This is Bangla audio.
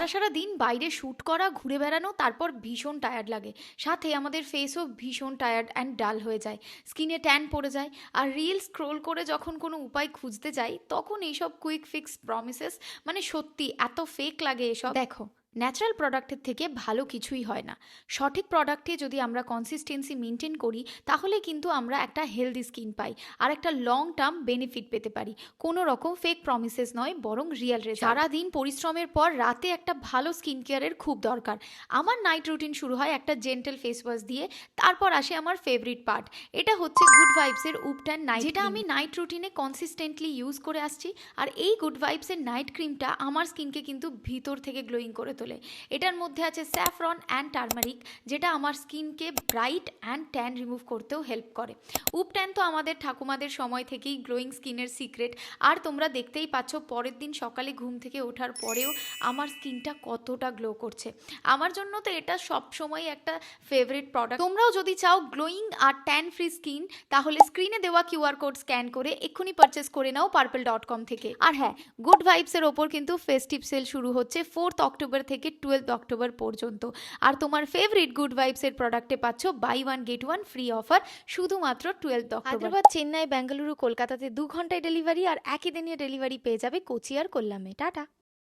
সারা সারা দিন বাইরে শ্যুট করা, ঘুরে বেড়ানো, তারপর ভীষণ টায়ার্ড লাগে। সাথে আমাদের ফেসও ভীষণ টায়ার্ড অ্যান্ড ডাল হয়ে যায়। স্কিনে ট্যান পড়ে যায়। আর রিল স্ক্রোল করে যখন কোনো উপায় খুঁজতে যাই, তখন এইসব কুইক ফিক্স প্রমিসেস মানে সত্যি এত ফেক লাগে এসব। দেখো ন্যাচারাল প্রোডাক্টের থেকে ভালো কিছুই হয় না। সঠিক প্রোডাক্টে যদি আমরা কনসিস্টেন্সি মেনটেন করি তাহলে কিন্তু আমরা একটা হেলদি স্কিন পাই আর একটা লং টার্ম বেনিফিট পেতে পারি। কোনো রকম ফেক প্রমিসেস নয় বরং রিয়েল রেজাল্ট সারাদিন পরিশ্রমের পর রাতে একটা ভালো স্কিন কেয়ারের খুব দরকার। আমার নাইট রুটিন শুরু হয় একটা জেন্টেল ফেস ওয়াশ দিয়ে তারপর আসে আমার ফেভারিট পার্ট এটা হচ্ছে গুড ভাইবসের উপটান নাইট যেটা আমি নাইট রুটিনে কনসিস্টেন্টলি ইউজ করে আসছি। আর এই গুড ভাইবসের নাইট ক্রিমটা আমার স্কিনকে কিন্তু ভিতর থেকে গ্লোয়িং করে তোলে। এটার মধ্যে আছে স্যাফরন অ্যান্ড টার্মারিক, যেটা আমার স্কিনকে ব্রাইট অ্যান্ড ট্যান রিমুভ করতেও হেল্প করে। উপ ট্যান তো আমাদের ঠাকুমাদের সময় থেকেই গ্লোয়িং স্কিনের সিক্রেট আর তোমরা দেখতেই পাচ্ছ, পরের দিন সকালে ঘুম থেকে ওঠার পরেও আমার স্কিনটা কতটা গ্লো করছে। আমার জন্য তো এটা সব সময় একটা ফেভারিট প্রোডাক্ট তোমরাও যদি চাও গ্লোয়িং আর ট্যান ফ্রি স্কিন তাহলে স্ক্রিনে দেওয়া কিউআর কোড স্ক্যান করে এক্ষুনি পারচেস করে নাও পার্পল ডট কম থেকে। আর হ্যাঁ গুড ভাইবসের ওপর কিন্তু ফেস্টিভ সেল শুরু হচ্ছে। ফোর্থ অক্টোবর থেকে টুয়েলভ অক্টোবর পর্যন্ত। আর তোমার ফেভারিট গুড ভাইবসের প্রোডাক্টে পাচ্ছ buy one get one free offer শুধুমাত্র টুয়েলভ অক্টোবর হায়দ্রাবাদ, চেন্নাই বেঙ্গালুরু কলকাতাতে দু ঘন্টায় ডেলিভারি আর একই দিনে ডেলিভারি পেয়ে যাবে কোচি আর কোল্লামে টাটা।